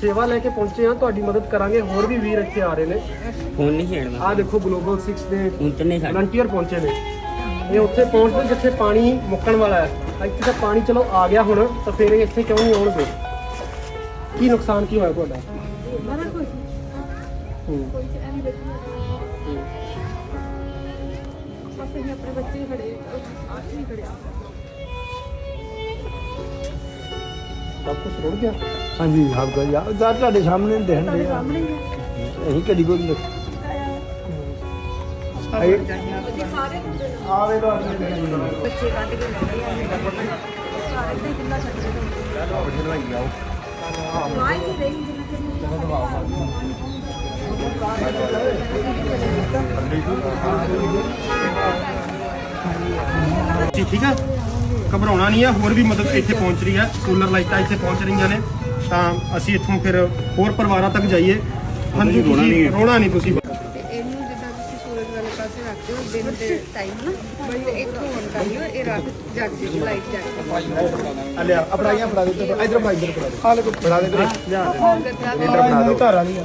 ਸੇਵਾ ਲੈ ਕੇ ਪਹੁੰਚੇ ਹਾਂ ਤੁਹਾਡੀ ਮਦਦ ਕਰਾਂਗੇ। ਹੋਰ ਵੀ ਵੀਰ ਇੱਥੇ ਆ ਰਹੇ ਨੇ। ਫੋਨ ਨਹੀਂ ਛੇੜਨਾ ਆਹ ਦੇਖੋ ਗਲੋਬਲ 6 ਦੇ ਹੁਣ ਤਾਂ ਨਹੀਂ ਛੱਡ ਵਲੰਟੀਅਰ ਪਹੁੰਚੇ ਨੇ। ਇਹ ਉੱਥੇ ਪਹੁੰਚਦੇ ਜਿੱਥੇ ਪਾਣੀ ਮੁੱਕਣ ਵਾਲਾ ਹੈ। ਇੱਥੇ ਤਾਂ ਪਾਣੀ ਚਲੋ ਆ ਗਿਆ ਹੁਣ ਤਾਂ ਫਿਰ ਇਹ ਇੱਥੇ ਕਿਉਂ ਨਹੀਂ ਆਉਣਗੇ? ਕੀ ਨੁਕਸਾਨ ਕੀ ਹੋਇਆ ਤੁਹਾਡਾ? ਬੜਾ ਕੁਝ ਹੂੰ। ਕੋਈ ਐਵੇਂ ਦੇਖੋ ਬਸ ਅਸੀਂ ਆਪਣੇ ਬੱਚੇ ਹੀ ਖੜੇ ਨਹੀਂ ਖੜਿਆ। ਸਭ ਕੁਝ ਰੁੜ ਗਿਆ? ਹਾਂਜੀ ਸਭ ਕੁਝ ਆ ਜ਼ਾਰ ਤੁਹਾਡੇ ਸਾਹਮਣੇ ਦਿਖਣ ਦੇ ਸਾਹਮਣੇ ਹੀ ਹੈ ਅਸੀਂ ਕਦੀ ਕੋਈ ਨਹੀਂ ਆਏ ਆਵੇ ਲੋ ਬੱਚੇ ਕੱਢ ਕੇ ਲੈ ਗਏ ਆ। ਸਾਰੇ ਤੇ ਕਿੰਨਾ ਛੱਡ ਕੇ ਆਵਾਜ਼ ਹੀ ਰਹੀ ਜੀ ਠੀਕ ਹੈ ਘਬਰਾਉਣਾ ਨਹੀਂ ਹੈ ਹੋਰ ਵੀ ਮਦਦ ਇੱਥੇ ਪਹੁੰਚ ਰਹੀ ਹੈ ਸੋਲਰ ਲਾਈਟਾਂ ਇੱਥੇ ਪਹੁੰਚ ਰਹੀਆਂ ਨੇ। ਤਾਂ ਅਸੀਂ ਇੱਥੋਂ ਫਿਰ ਹੋਰ ਪਰਿਵਾਰਾਂ ਤੱਕ ਜਾਈਏ। ਹਾਂਜੀ ਤੁਸੀਂ ਰੋਣਾ ਨਹੀਂ। ਤੁਸੀਂ। ਤੇ ਇਹਨੂੰ ਜਿੱਦਾਂ ਤੁਸੀਂ ਸੂਰਜ ਵਾਲੇ ਪਾਸੇ ਰੱਖਦੇ ਹੋ ਦਿਨ ਦੇ ਟਾਈਮ ਨਾ ਤੇ ਇੱਥੋਂ ਔਨ ਕਰ ਲਿਓ ਇਹ ਰਾਤ ਜਗ ਜੇ ਲਾਈਟ ਜਗ ਆ ਲਿਆ ਅਪੜਾਈਆਂ ਫੜਾ ਦੇ ਇੱਧਰ ਇਧਰ ਫੜਾ ਇੱਧਰ ਫੜਾ। ਦੇ। ਆ ਲੈ ਫੜਾ ਦੇ। ਇੱਧਰ ਜੇ ਇੱਧਰ ਫੜਾ ਦੋ। ਘਰ ਘਰ ਵਾਲੀ ਆ।